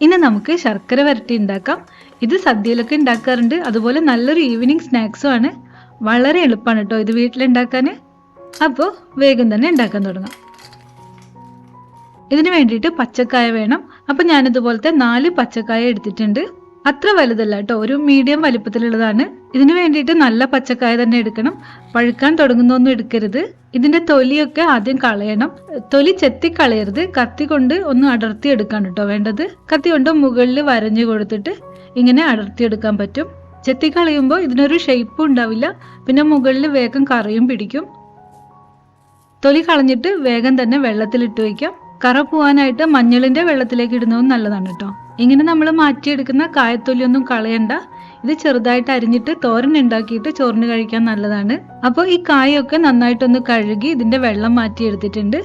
ഇനി നമുക്ക് ശർക്കര വരട്ടി ഉണ്ടാക്കാം. ഇത് സദ്യയിലൊക്കെ ഉണ്ടാക്കാറുണ്ട്. അതുപോലെ നല്ലൊരു ഈവനിങ് സ്നാക്സും ആണ്. വളരെ എളുപ്പമാണ് കേട്ടോ ഇത് വീട്ടിലുണ്ടാക്കാൻ അപ്പോൾ വേഗം തന്നെ ഉണ്ടാക്കാൻ തുടങ്ങാം. ഇതിന് വേണ്ടിയിട്ട് പച്ചക്കായ വേണം. അപ്പം ഞാനിതുപോലത്തെ നാല് പച്ചക്കായ എടുത്തിട്ടുണ്ട്. അത്ര വലുതല്ല കേട്ടോ. ഒരു മീഡിയം വലിപ്പത്തിലുള്ളതാണ്. ഇതിനു വേണ്ടിയിട്ട് നല്ല പച്ചക്കായ തന്നെ എടുക്കണം. പഴുക്കാൻ തുടങ്ങുന്നൊന്നും എടുക്കരുത്. ഇതിന്റെ തൊലിയൊക്കെ ആദ്യം കളയണം. തൊലി ചെത്തി കളയരുത് കത്തി കൊണ്ട് ഒന്ന് അടർത്തി എടുക്കാൻ കേട്ടോ വേണ്ടത്. കത്തി കൊണ്ട് മുകളിൽ വരഞ്ഞു കൊടുത്തിട്ട് ഇങ്ങനെ അടർത്തി എടുക്കാൻ പറ്റും. ചെത്തി കളയുമ്പോൾ ഇതിനൊരു ഷേപ്പും ഉണ്ടാവില്ല. പിന്നെ മുകളിൽ വേഗം കറിയും പിടിക്കും. തൊലി കളഞ്ഞിട്ട് വേഗം തന്നെ വെള്ളത്തിലിട്ട് വയ്ക്കാം. കറ പോവാനായിട്ട് മഞ്ഞളിന്റെ വെള്ളത്തിലേക്ക് ഇടുന്നതും നല്ലതാണ് കേട്ടോ. ഇങ്ങനെ നമ്മൾ മാറ്റിയെടുക്കുന്ന കായത്തൊലിയൊന്നും കളയണ്ട. ഇത് ചെറുതായിട്ട് അരിഞ്ഞിട്ട് തോരൻ ഉണ്ടാക്കിയിട്ട് ചോറിന് കഴിക്കാൻ നല്ലതാണ്. അപ്പോൾ ഈ കായൊക്കെ നന്നായിട്ടൊന്ന് കഴുകി ഇതിന്റെ വെള്ളം മാറ്റിയെടുത്തിട്ടുണ്ട്.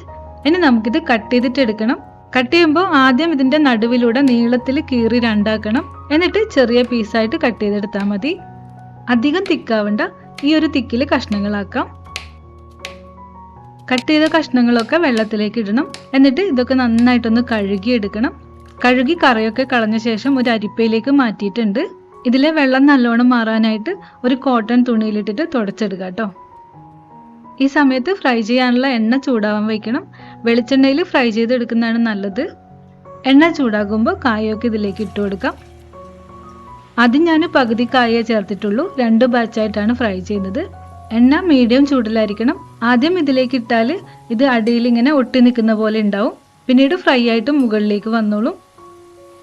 ഇനി നമുക്കിത് കട്ട് ചെയ്തിട്ട് എടുക്കണം. കട്ട് ചെയ്യുമ്പോൾ ആദ്യം ഇതിന്റെ നടുവിലൂടെ നീളത്തിൽ കീറി രണ്ടാക്കണം. എന്നിട്ട് ചെറിയ പീസായിട്ട് കട്ട് ചെയ്തെടുത്താൽ മതി. അധികം തിക്കാവണ്ട. ഈ ഒരു തിക്കിൽ കഷ്ണങ്ങളാക്കാം. കട്ട് ചെയ്ത കഷ്ണങ്ങളൊക്കെ വെള്ളത്തിലേക്ക് ഇടണം. എന്നിട്ട് ഇതൊക്കെ നന്നായിട്ടൊന്ന് കഴുകി എടുക്കണം കഴുകി കറിയൊക്കെ കളഞ്ഞ ശേഷം ഒരു അരിപ്പയിലേക്ക് മാറ്റിയിട്ടുണ്ട്. ഇതിലെ വെള്ളം നല്ലോണം മാറാനായിട്ട് ഒരു കോട്ടൺ തുണിയിലിട്ടിട്ട് തുടച്ചെടുക്കുക കേട്ടോ. ഈ സമയത്ത് ഫ്രൈ ചെയ്യാനുള്ള എണ്ണ ചൂടാവാൻ വയ്ക്കണം വെളിച്ചെണ്ണയിൽ ഫ്രൈ ചെയ്തെടുക്കുന്നതാണ് നല്ലത്. എണ്ണ ചൂടാകുമ്പോൾ കായൊക്കെ ഇതിലേക്ക് ഇട്ട് കൊടുക്കാം. ആദ്യം ഞാൻ പകുതി കായേ ചേർത്തിട്ടുള്ളൂ. രണ്ട് ബാച്ചായിട്ടാണ് ഫ്രൈ ചെയ്യുന്നത്. എണ്ണ മീഡിയം ചൂടിലായിരിക്കണം. ആദ്യം ഇതിലേക്ക് ഇട്ടാൽ ഇത് അടിയിൽ ഇങ്ങനെ ഒട്ടി നിൽക്കുന്ന പോലെ ഉണ്ടാവും. പിന്നീട് ഫ്രൈ ആയിട്ട് മുകളിലേക്ക് വന്നോളും.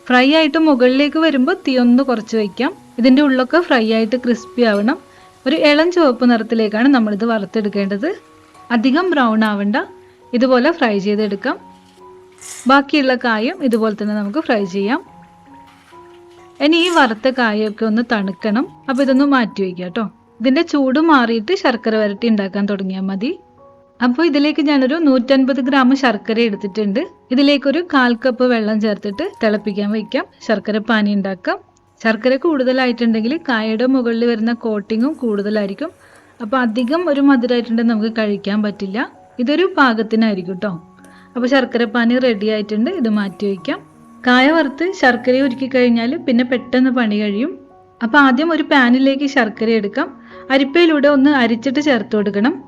ഫ്രൈ ആയിട്ട് മുകളിലേക്ക് വരുമ്പോൾ തീ ഒന്ന് കുറച്ച് വയ്ക്കാം ഇതിന്റെ ഉള്ളൊക്കെ ഫ്രൈ ആയിട്ട് ക്രിസ്പി ആവണം. ഒരു ഇളം ചുവപ്പ് നിറത്തിലേക്കാണ് നമ്മളിത് വറുത്തെടുക്കേണ്ടത്. അധികം ബ്രൗൺ ആവണ്ട. ഇതുപോലെ ഫ്രൈ ചെയ്തെടുക്കാം. ബാക്കിയുള്ള കായും ഇതുപോലെ തന്നെ നമുക്ക് ഫ്രൈ ചെയ്യാം. ഇനി ഈ വറുത്ത കായൊക്കെ ഒന്ന് തണുക്കണം. അപ്പോൾ ഇതൊന്ന് മാറ്റി വയ്ക്കാം കേട്ടോ. ഇതിന്റെ ചൂട് മാറിയിട്ട് ശർക്കര വരട്ടി ഉണ്ടാക്കാൻ തുടങ്ങിയാൽ മതി. അപ്പോൾ ഇതിലേക്ക് ഞാനൊരു നൂറ്റൻപത് ഗ്രാം ശർക്കര എടുത്തിട്ടുണ്ട്. ഇതിലേക്കൊരു കാൽ കപ്പ് വെള്ളം ചേർത്തിട്ട് തിളപ്പിക്കാൻ വയ്ക്കാം. ശർക്കര പാനി ഉണ്ടാക്കാം. ശർക്കര കൂടുതലായിട്ടുണ്ടെങ്കിൽ കായയുടെ മുകളിൽ വരുന്ന കോട്ടിങ്ങും കൂടുതലായിരിക്കും. അപ്പോൾ അധികം ഒരു മധുരമായിട്ടുണ്ടെങ്കിൽ നമുക്ക് കഴിക്കാൻ പറ്റില്ല. ഇതൊരു പാകത്തിനായിരിക്കും കേട്ടോ അപ്പോൾ ശർക്കര പാനി റെഡി ആയിട്ടുണ്ട്. ഇത് മാറ്റി വയ്ക്കാം. കായ വറുത്ത് ശർക്കര ഒരുക്കി കഴിഞ്ഞാൽ പിന്നെ പെട്ടെന്ന് പണി കഴിയും. അപ്പോൾ ആദ്യം ഒരു പാനിലേക്ക് ശർക്കര എടുക്കാം. അരിപ്പയിലൂടെ ഒന്ന് അരിച്ചിട്ട് ചേർത്ത് കൊടുക്കണം.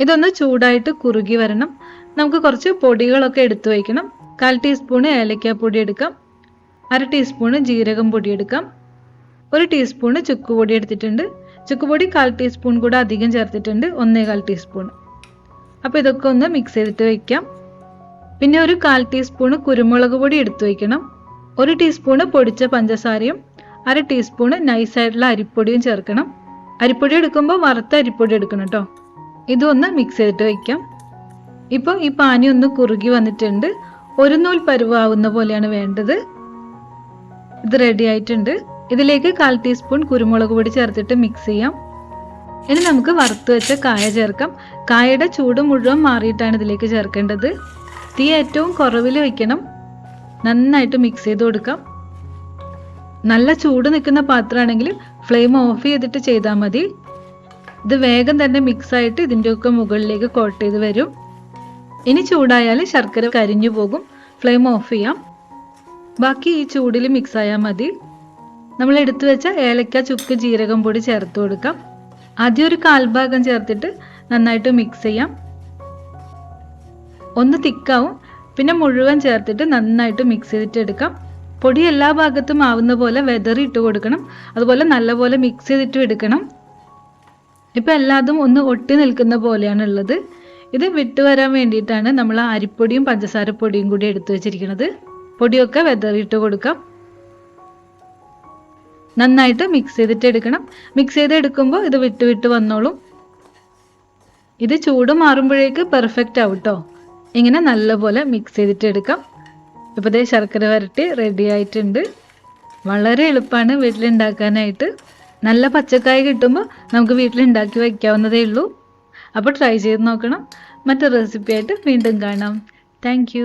ഇതൊന്ന് ചൂടായിട്ട് കുറുകി വരണം. നമുക്ക് കുറച്ച് പൊടികളൊക്കെ എടുത്തു വയ്ക്കണം. കാൽ ടീസ്പൂണ് ഏലക്കാപ്പൊടി എടുക്കാം. അര ടീസ്പൂണ് ജീരകം പൊടി എടുക്കാം. ഒരു ടീസ്പൂണ് ചുക്കുപൊടി എടുത്തിട്ടുണ്ട്. ചുക്കുപൊടി കാൽ ടീസ്പൂൺ കൂടെ അധികം ചേർത്തിട്ടുണ്ട്. ഒന്നേ കാൽ ടീസ്പൂൺ അപ്പോൾ ഇതൊക്കെ ഒന്ന് മിക്സ് ചെയ്തിട്ട് വയ്ക്കാം. പിന്നെ ഒരു കാൽ ടീസ്പൂണ് കുരുമുളക് പൊടി എടുത്തു വയ്ക്കണം. ഒരു ടീസ്പൂണ് പൊടിച്ച പഞ്ചസാരയും അര ടീസ്പൂണ് നൈസായിട്ടുള്ള അരിപ്പൊടിയും ചേർക്കണം. അരിപ്പൊടി എടുക്കുമ്പോൾ വറുത്ത അരിപ്പൊടി എടുക്കണം കേട്ടോ ഇതൊന്ന് മിക്സ് ചെയ്തിട്ട് വയ്ക്കാം ഇപ്പോൾ ഈ പാനി ഒന്ന് കുറുകി വന്നിട്ടുണ്ട്. ഒരു നൂൽ പരുവാവുന്ന പോലെയാണ് വേണ്ടത്. ഇത് റെഡി ആയിട്ടുണ്ട്. ഇതിലേക്ക് കാൽ ടീസ്പൂൺ കുരുമുളക് പൊടി ചേർത്തിട്ട് മിക്സ് ചെയ്യാം. ഇനി നമുക്ക് വറുത്ത് വെച്ച കായ ചേർക്കാം. കായയുടെ ചൂട് മുഴുവൻ മാറിയിട്ടാണ് ഇതിലേക്ക് ചേർക്കേണ്ടത്. തീ ഏറ്റവും കുറവിൽ വയ്ക്കണം നന്നായിട്ട് മിക്സ് ചെയ്ത് കൊടുക്കാം. നല്ല ചൂട് നിൽക്കുന്ന പാത്രമാണെങ്കിൽ ഫ്ലെയിം ഓഫ് ചെയ്തിട്ട് ചെയ്താൽ മതി. ഇത് വേഗം തന്നെ മിക്സ് ആയിട്ട് ഇതിന്റെയൊക്കെ മുകളിലേക്ക് കോട്ട് ചെയ്ത് വരും. ഇനി ചൂടായാൽ ശർക്കര കരിഞ്ഞു പോകും. ഫ്ലെയിം ഓഫ് ചെയ്യാം. ബാക്കി ഈ ചൂടിൽ മിക്സ് ആയാൽ മതി. നമ്മൾ എടുത്തു വെച്ച ഏലക്ക ചുക്ക് ജീരകം പൊടി ചേർത്ത് കൊടുക്കാം. ആദ്യം ഒരു കാൽഭാഗം ചേർത്തിട്ട് നന്നായിട്ട് മിക്സ് ചെയ്യാം. ഒന്ന് തിക്കാവും പിന്നെ മുഴുവൻ ചേർത്തിട്ട് നന്നായിട്ട് മിക്സ് ചെയ്തിട്ട് എടുക്കാം. പൊടി എല്ലാ ഭാഗത്തും ആവുന്ന പോലെ വെതറി ഇട്ട് കൊടുക്കണം. അതുപോലെ നല്ലപോലെ മിക്സ് ചെയ്തിട്ട് എടുക്കണം. ഇപ്പം എല്ലാതും ഒന്ന് ഒട്ടി നിൽക്കുന്ന പോലെയാണ് ഉള്ളത്. ഇത് വിട്ടു വരാൻ വേണ്ടിയിട്ടാണ് നമ്മൾ അരിപ്പൊടിയും പഞ്ചസാരപ്പൊടിയും കൂടി എടുത്തു വെച്ചിരിക്കുന്നത്. പൊടിയൊക്കെ വെതറിയിട്ട് കൊടുക്കാം. നന്നായിട്ട് മിക്സ് ചെയ്തിട്ട് എടുക്കണം. മിക്സ് ചെയ്ത് എടുക്കുമ്പോൾ ഇത് വിട്ട് വിട്ട് വന്നോളും. ഇത് ചൂട് മാറുമ്പോഴേക്ക് പെർഫെക്റ്റ് ആവും കേട്ടോ ഇങ്ങനെ നല്ലപോലെ മിക്സ് ചെയ്തിട്ട് എടുക്കാം. ഇപ്പോൾ ഇതേ ശർക്കര വരട്ടി റെഡി ആയിട്ടുണ്ട്. വളരെ എളുപ്പമാണ് വീട്ടിലുണ്ടാക്കാനായിട്ട്. നല്ല പച്ചക്കായ കിട്ടുമ്പോൾ നമുക്ക് വീട്ടിലുണ്ടാക്കി വയ്ക്കാവുന്നതേ ഉള്ളൂ. അപ്പോൾ ട്രൈ ചെയ്ത് നോക്കണം. മറ്റൊരു റെസിപ്പി ആയിട്ട് വീണ്ടും കാണാം. താങ്ക്